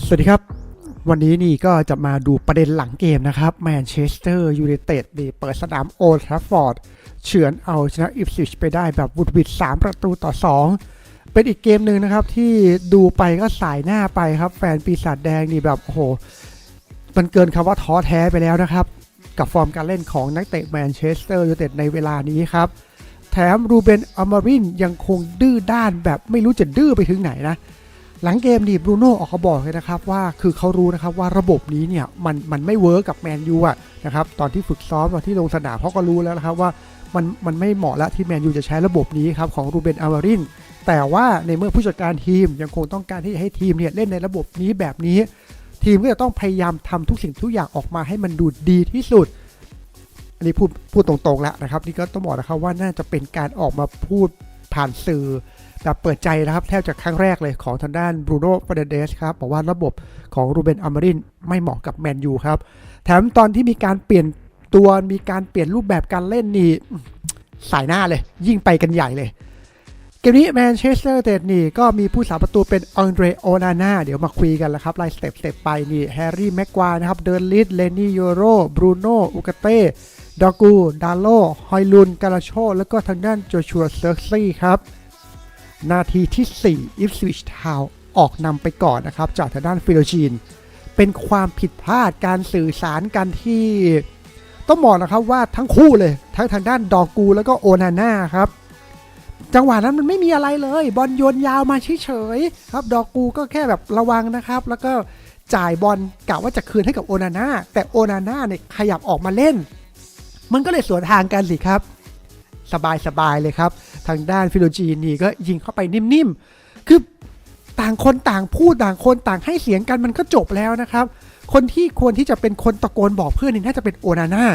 สวัสดีครับ วันนี้นี่ก็จะมาดูประเด็นหลังเกมนะครับแมนเชสเตอร์ยูไนเต็ดนี่เปิดสนามโอลด์แทราฟฟอร์ดเฉือนเอาชนะอิฟซิชไปได้แบบวุดวิด3 ประตูต่อ 2 เป็นอีกเกมหนึ่งนะครับที่ดูไปก็สายหน้าไปครับ แฟนปีศาจแดงนี่แบบโอ้โห มันเกินคำว่าท้อแท้ไปแล้วนะครับ กับฟอร์มการเล่นของนักเตะแมนเชสเตอร์ยูไนเต็ดในเวลานี้ครับแถมรูเบนอมารินยังคงดื้อด้านแบบไม่รู้จะดื้อไปถึงไหนนะ หลังเกมนี่บรูโน่ออกมาบอกเลยนะครับว่าคือเขารู้นะครับว่าระบบนี้เนี่ยมันมันไม่เวิร์กกับแมนยูอะนะครับตอนที่ฝึกซ้อมตอนที่ลงสนามเขาก็รู้แล้วนะครับว่ามันมันไม่เหมาะแล้วที่แมนยูจะใช้ระบบนี้ครับของรูเบนอามารินแต่ว่าในเมื่อผู้จัดการทีมยังคงต้องการที่จะให้ทีมเนี่ยเล่นในระบบนี้แบบนี้ ทีมก็จะต้องพยายามทำทุกสิ่งทุกอย่างออกมาให้มันดูดีที่สุด อันนี้พูดพูดตรงๆแล้วนะครับ นี่ก็ต้องบอกนะครับว่าน่าจะเป็นการออกมาพูดผ่านสื่อ แบบเปิดใจนะครับแทบจะครั้งแรกเลยของทางด้านบรูโน่ฟาเดเดสครับบอกว่าระบบของรูเบนอามารินไม่เหมาะกับแมนยูครับ แถมตอนที่มีการเปลี่ยนตัวมีการเปลี่ยนรูปแบบการเล่นนี่สายหน้าเลย ยิ่งไปกันใหญ่เลย เกมนี้แมนเชสเตอร์เตดนี่ก็มีผู้สาประตูเป็นอังเดรโอนาน่าเดี๋ยวมาคุยกันแล้วครับไล่สเต็ปสเต็ปไปนี่แฮร์รี่แม็กควานะครับเดินลิดเลนี่โยโรบรูโน่อุกเต้ดอกูดาโลฮอยลุนกาลาโช แล้วก็ทางด้านโจชัวเซอร์ซี่ครับ นาทีที่ 4 อิฟสวิชทาวออกนำไปก่อนนะครับ จากทางด้านฟิโลจีน เป็นความผิดพลาดการสื่อสารกันที่ ต้องบอกนะครับว่าทั้งคู่เลยทั้งทางด้านดอกูแล้วก็โอนาน่าครับ จังหวะนั้นมันไม่มีอะไรเลย บอลโยนยาวมาเฉยๆครับดอกูก็แค่แบบระวังนะครับ แล้วก็จ่ายบอลกะว่าจะคืนให้กับโอนาน่าแต่โอนาน่าเนี่ยขยับออกมาเล่น มันก็เลยสวนทางกันสิครับ สบายๆเลยครับ ทางด้านฟิโลจีนี่ก็ยิงเข้าไปนิ่มๆ คือต่างคนต่างพูดต่างคนต่างให้เสียงกันมันก็จบแล้วนะครับ คนที่ควรที่จะเป็นคนตะโกนบอกเพื่อนนี่น่าจะเป็นโอนาน่า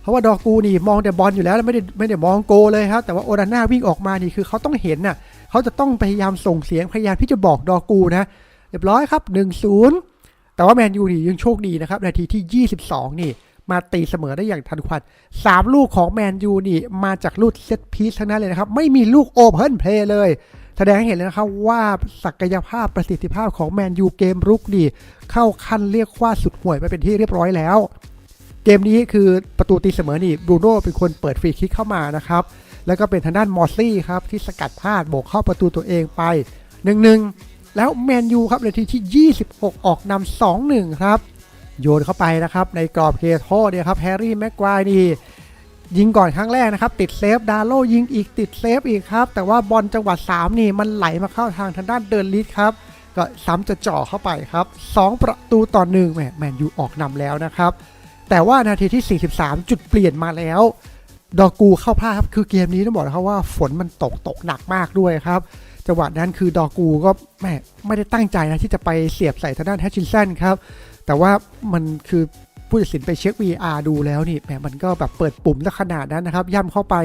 เพราะว่าดอกูนี่มองแต่บอลอยู่แล้วแล้วไม่ได้ไม่ได้มองโกเลยครับ แต่ว่าโอนาน่าวิ่งออกมานี่คือเขาต้องเห็นน่ะเขาจะต้องพยายามส่งเสียงพยายามที่จะบอกดอกูนะเรียบร้อยครับ 1-0 แต่ว่าแมนยูนี่ยังโชคดีนะครับนาทีที่ 22 นี่ มาตีเสมอได้อย่างทันควัน3ลูกของแมนยูนี่มาจากลูกเซตพีซทั้งนั้นเลยนะครับ ไม่มีลูกโอเพนเพลย์เลย แสดงให้เห็นเลยนะครับว่าศักยภาพประสิทธิภาพของแมนยูเกมรุกนี่เข้าขั้นเรียกว่าสุดห่วยไปเป็นที่เรียบร้อยแล้ว เกมนี้คือประตูตีเสมอนี่บรูโน่เป็นคนเปิดฟรีคิกเข้ามานะครับแล้วก็เป็นทางด้านมอสซี่ครับที่สกัดพลาดโบกเข้าประตูตัวเองไป1-1แล้วแมนยูครับนาทีที่ 26 ออกนำ2-1 ครับ โยนเข้าไปนะครับในกรอบเขตโทษเนี่ยครับแฮร์รี่แม็กควายนี่ยิงก่อนครั้งแรกนะครับ ติดเซฟดาโลยิงอีกติดเซฟอีกครับ แต่ว่าบอลจังหวะ3นี่มันไหลมาเข้าทางทางด้านเดินลิสครับก็ซ้ำจะเจ่อเข้าไปครับ 2 ประตูต่อหนึ่งแหมแมนยูออกนำแล้วนะครับ แต่ว่านาทีที่ 43 จุดเปลี่ยนมาแล้ว ดอกูเข้าพลาดครับคือเกมนี้ต้องบอกนะครับว่าฝนมันตกตกหนักมากด้วยครับจังหวะนั้นคือดอกูก็แหมไม่ได้ตั้งใจนะที่จะไปเสียบใส่ทางด้านแฮชชินสันครับ แต่ว่ามันคือผู้ตัดสินไปเช็ค VR ดูแล้วนี่แหมมันก็แบบเปิดปุ่มซะขนาดนั้นนะครับ ย่ำเข้าไป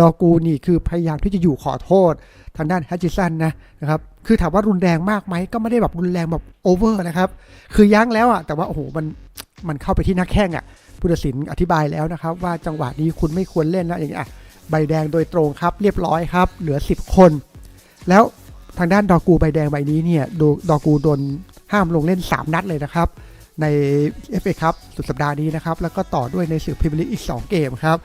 ดอกูนี่คือพยายามที่จะอยู่ขอโทษ ทางด้านแฮชชิสันนะนะครับคือถามว่ารุนแรงมากไหมก็ไม่ได้แบบรุนแรงแบบโอเวอร์นะครับ คือยั้งแล้วอะแต่ว่าโอ้โหมันมันเข้าไปที่หน้าแข้งอะผู้ตัดสินอธิบายแล้วนะครับ ว่าจังหวะนี้คุณไม่ควรเล่นนะอย่างนี้อะใบแดงโดยตรงครับ เรียบร้อยครับ เหลือ 10 คน แล้วทางด้านดอกูใบแดงใบนี้เนี่ยดดอกูโดนห้ามลงเล่น 3 นัดเลยนะครับ ใน FA ครับสุดสัปดาห์นี้นะครับ แล้วก็ต่อด้วยในสื่อพรีเมียร์ลีกอีก 2 เกมครับ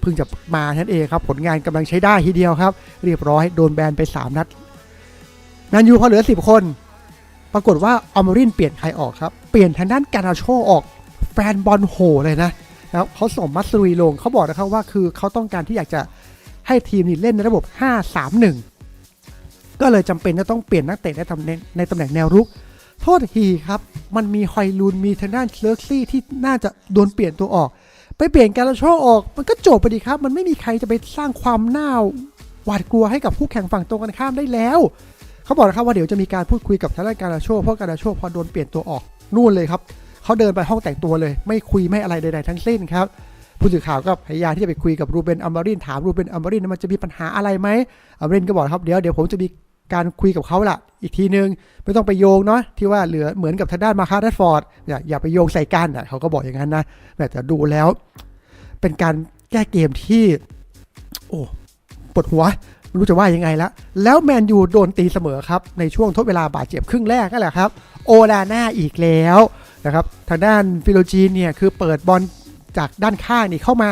เพิ่งจะมาท่านเองครับ ผลงานกำลังใช้ได้ทีเดียวครับ เรียบร้อยโดนแบนไป 3 นัดแมนยูพอเหลือ 10 คน ปรากฏว่าอมรินเปลี่ยนใครออกครับ เปลี่ยนทางด้านการาโชออกแฟนบอลโหเลยนะนะครับเขาส่งมัสซุรีลงเขาบอกนะครับว่าคือเขาต้องการที่อยากจะให้ทีมนี่เล่นในระบบ 5-3-1 ก็เลยจำเป็นจะต้องเปลี่ยนนักเตะในตำแหน่งในตำแหน่งแนวรุก โทษทีครับ มันมีฮอยลูนมีทางด้านเคลร์ซี่ที่น่าจะโดนเปลี่ยนตัวออก ไปเปลี่ยนการาโชออก มันก็จบไปดีครับ มันไม่มีใครจะไปสร้างความน่าหวาดกลัวให้กับคู่แข่งฝั่งตรงกันข้ามได้แล้ว เขาบอกนะครับว่าเดี๋ยวจะมีการพูดคุยกับทางด้านการาโชเพราะการาโชพอโดนเปลี่ยนตัวออกนู่นเลยครับเขาเดินไปห้องแต่งตัวเลย ไม่คุยไม่อะไรใดๆทั้งสิ้นครับผู้สื่อข่าวก็พยายามที่จะไปคุยกับรูเบนอัมบารินถามรูเบนอัมบารินว่ามันจะมีปัญหาอะไรไหมอัมบารินก็บอกครับเดี๋ยวเดี๋ยวผมจะมี การคุยกับเขาละอีกทีนึง ไม่ต้องไปโยงเนาะที่ว่าเหลือเหมือนกับทางด้านมาคาร์ดฟอร์ดอย่าอย่าไปโยงใส่กันอะเขาก็บอกอย่างนั้นนะแต่แต่ดูแล้ว เป็นการแก้เกมที่ โอ้ปวดหัวไม่รู้จะว่ายังไงละแล้วแมนยูโดนตีเสมอครับ ในช่วงทดเวลาบาดเจ็บครึ่งแรกนั่นแหละครับ โอลาน่าอีกแล้วนะครับ ทางด้านฟิโลจีนเนี่ย คือเปิดบอลจากด้านข้างนี่เข้ามา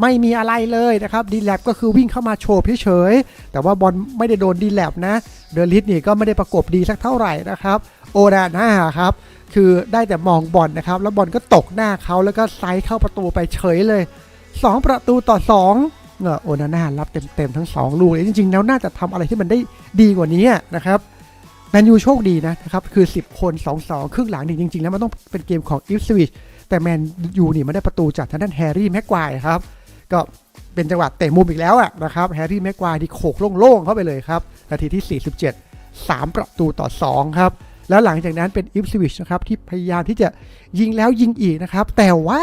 ไม่มีอะไรเลยนะครับดีแลบก็คือวิ่งเข้ามาโฉบเฉยๆแต่ว่าบอลไม่ได้โดนดีแลบนะ เดลิสนี่ก็ไม่ได้ประกบดีสักเท่าไหร่นะครับโอลาน่าครับคือได้แต่มองบอลนะครับ แล้วบอลก็ตกหน้าเขาแล้วก็ไซส์เข้าประตูไปเฉยเลย 2 ประตูต่อ 2เออโอนาน่ารับเต็มๆทั้ง 2 ลูกเลยจริงๆแล้วน่าจะทำอะไรที่มันได้ดีกว่านี้นะครับแมนยูโชคดีนะครับ คือ 10 คน 2-2 ครึ่งหลังนี่จริง ๆ แล้วมันต้องเป็นเกมของอิฟสวิชแต่แมนยูนี่ไม่ได้ประตูจากทางด้านแฮร์รี่แม็กควายครับ เป็นจังหวะเตะมุมอีกแล้วอะนะครับแฮร์รี่แม็กควายที่โขกโล่งๆเข้าไปเลยครับ นาทีที่ 47 3 ประตูต่อ 2 ครับ แล้วหลังจากนั้นเป็นอิฟสวิชนะครับที่พยายามที่จะยิงแล้วยิงอีกนะครับ แต่ว่า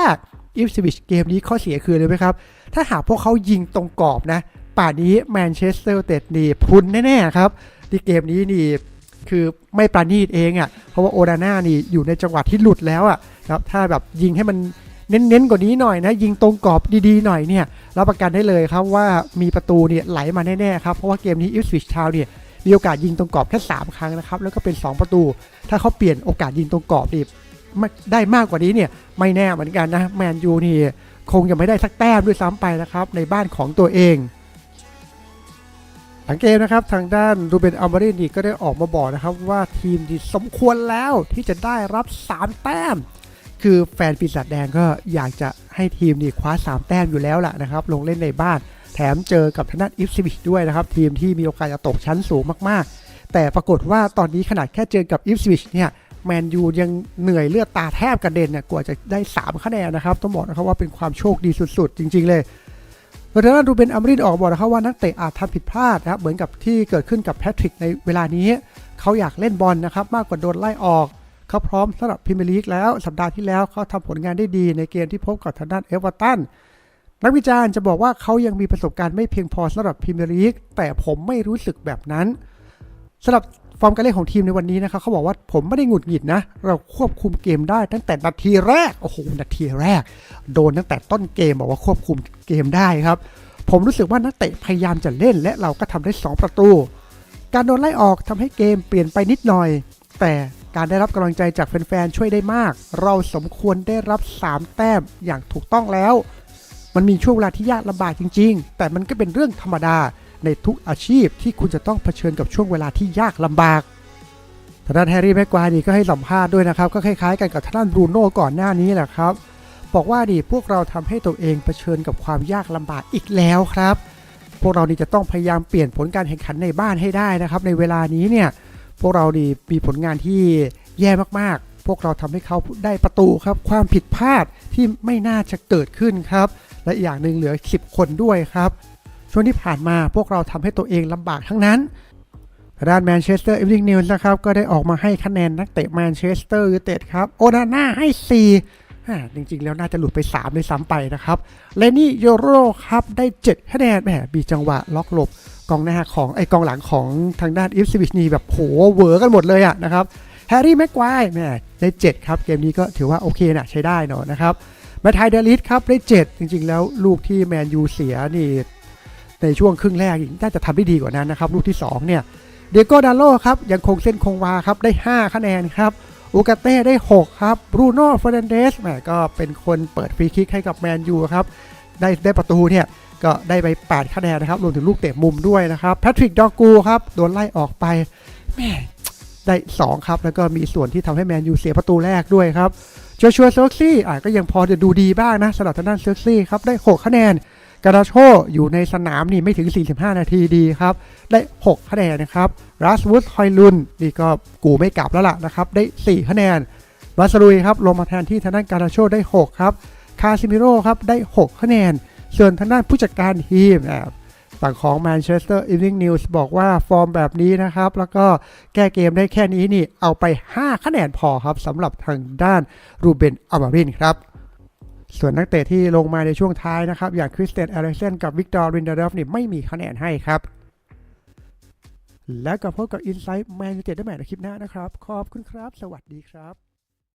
อิฟสวิชเกมนี้ข้อเสียคือเลยไหมครับ ถ้าหากพวกเขายิงตรงกรอบนะ ป่านนี้แมนเชสเตอร์เตดนี่พุนแน่ๆครับที่เกมนี้นี่คือไม่ปราณีตเองอะ่ะเพราะว่าโอดาน่านี่อยู่ในจังหวะที่หลุดแล้วอะ่ะครับถ้าแบบยิงให้มัน เน้นๆกว่านี้หน่อยนะยิงตรงกรอบดีๆหน่อยเนี่ยรับประกันได้เลยครับว่ามีประตูเนี่ยไหลมาแน่ๆครับเพราะว่าเกมนี้อิฟสวิชทาวเนี่ยมีโอกาสยิงตรงกรอบแค่3ครั้งนะครับแล้วก็เป็น 2 ประตู ถ้าเขาเปลี่ยนโอกาสยิงตรงกรอบนี่ได้มากกว่านี้เนี่ยไม่แน่เหมือนกันนะแมนยูนี่คงยังไม่ได้สักแต้มด้วยซ้ำไปนะครับในบ้านของตัวเองหลังเกมนะครับทางด้านรูเบนอัลมารินนี่ก็ได้ออกมาบอกนะครับว่าทีมที่สมควรแล้วที่จะได้รับ 3 แต้ม คือแฟนปีศาจแดงก็อยากจะให้ทีมนี่คว้า 3 แต้มอยู่แล้วล่ะนะครับ ลงเล่นในบ้าน แถมเจอกับทางด้านอิฟซิบิชด้วยนะครับ ทีมที่มีโอกาสจะตกชั้นสูงมากๆ แต่ปรากฏว่าตอนนี้ขนาดแค่เจอกับอิฟซิบิชเนี่ยแมนยูยังเหนื่อยเลือดตาแทบกระเด็นเนี่ยกว่าจะได้ 3 คะแนนนะครับ ต้องบอกนะครับว่าเป็นความโชคดีสุดๆ จริง ๆ เลยโดยทางด้านรูเบนอัมรินออกบอกนะครับว่านักเตะอาจทำผิดพลาดนะครับเหมือนกับที่เกิดขึ้นกับแพทริกในเวลานี้ เขาอยากเล่นบอลนะครับมากกว่าโดนไล่ออก เขาพร้อมสำหรับพรีเมียร์ลีกแล้วสัปดาห์ที่แล้วเขาทำผลงานได้ดีในเกมที่พบกับทางด้านเอเวอร์ตันนักวิจารณ์จะบอกว่าเขายังมีประสบการณ์ไม่เพียงพอสำหรับพรีเมียร์ลีกแต่ผมไม่รู้สึกแบบนั้นสำหรับฟอร์มการเล่นของทีมในวันนี้นะครับเขาบอกว่าผมไม่ได้หงุดหงิดนะ เราควบคุมเกมได้ตั้งแต่นาทีแรกโอ้โหนาทีแรก โดนตั้งแต่ต้นเกมบอกว่าควบคุมเกมได้ครับ ผมรู้สึกว่านักเตะพยายามจะเล่น และเราก็ทำได้ 2 ประตู การโดนไล่ออกทำให้เกมเปลี่ยนไปนิดหน่อย แต่ การได้รับกำลังใจจากแฟนๆช่วยได้มาก เราสมควรได้รับ 3 แต้มอย่างถูกต้องแล้ว มันมีช่วงเวลาที่ยากลำบากจริง ๆ แต่มันก็เป็นเรื่องธรรมดาในทุกอาชีพที่คุณจะต้องเผชิญกับช่วงเวลาที่ยากลำบากทางด้านแฮร์รี่แม็กควายนี่ก็ให้สัมภาษณ์ด้วยนะครับ ก็คล้ายๆกันกับทางด้านบรูโน่ก่อนหน้านี้แหละครับ บอกว่าดิพวกเราทำให้ตัวเองเผชิญกับความยากลำบากอีกแล้วครับ พวกเรานี่จะต้องพยายามเปลี่ยนผลการแข่งขันในบ้านให้ได้นะครับ ในเวลานี้เนี่ย พวกเราดีมีผลงานที่แย่มากๆ พวกเราทำให้เขาได้ประตูครับ ความผิดพลาดที่ไม่น่าจะเกิดขึ้นครับ และอีกอย่างหนึ่งเหลือ 10 คนด้วยครับ ช่วงที่ผ่านมาพวกเราทำให้ตัวเองลำบากทั้งนั้นด้านแมนเชสเตอร์เอฟวิงนิวส์นะครับ ก็ได้ออกมาให้คะแนนนักเตะแมนเชสเตอร์ยูไนเต็ดครับ โอนาน่าให้ 4 จริงๆ แล้วน่าจะหลุดไป3เลยซ้ำไปนะครับเลนี่โยโรครับได้7คะแนนแหมมีจังหวะล็อกหลบกองหน้าของไอกองหลังของทางด้านอิฟซิวิชนีแบบโหเวอร์กันหมดเลยอะนะครับแฮร์รี่แม็กควายแหมได้7ครับเกมนี้ก็ถือว่าโอเคนะใช้ได้เนาะนะครับแมทไทเดลิสครับได้ 7 จริงๆ แล้วลูกที่แมนยูเสียนี่ในช่วงครึ่งแรกน่าจะทำได้ดีกว่านั้นนะครับ ลูกที่ 2 เนี่ยเดโกดาโลครับยังคงเส้นคงวาครับได้ 5 คะแนนครับ อูกาเต้ได้ 6 ครับบรูโน่เฟรนเดสแหมก็เป็นคนเปิดฟรีคิกให้กับแมนยูครับ ได้ได้ประตูเนี่ย ก็ได้ไป 8 คะแนนนะครับ รวมถึงลูกเตะมุมด้วยนะครับแพทริกดอกูครับ โดนไล่ออกไปแม่ได้ 2 ครับ แล้วก็มีส่วนที่ทำให้แมนยูเสียประตูแรกด้วยครับโจชัวเซิร์ซี่อะก็ยังพอจะดูดีบ้างนะสำหรับทางด้านเซิร์ซี่ครับได้ 6 คะแนน กาดาโชอยู่ในสนามนี่ไม่ถึง 45 นาทีดีครับ ได้ 6 คะแนนนะครับรัสวูดฮอยลุนนี่ก็กูไม่กลับแล้วล่ะนะครับ ได้ 4 คะแนนบาสลุยครับลงมาแทนที่ทางด้านกาดาโชได้ 6 ครับ คาซิมิโร่ครับได้ 6 คะแนน ส่วนทางด้านผู้จัดการทีมฝั่งของแมนเชสเตอร์อี n ิ n งนิวส์บอกว่าฟอร์มแบบนี้นะครับ แล้วก็แก้เกมได้แค่นี้นี่เอาไป 5 คะแนนพอครับสำหรับทางด้านรูเบนอัลมารินครับ ส่วนนักเตะที่ลงมาในช่วงท้ายนะครับ อย่างคริสเตียนเอริเซนกับวิกตอร์รินเดอร์ฟนี่ไม่มีคะแนนให้ครับ แล้วก็พบกับอินไซต์แมนยูเต็ดได้ใหม่ในคลิปหน้านะครับ ขอบคุณครับ สวัสดีครับ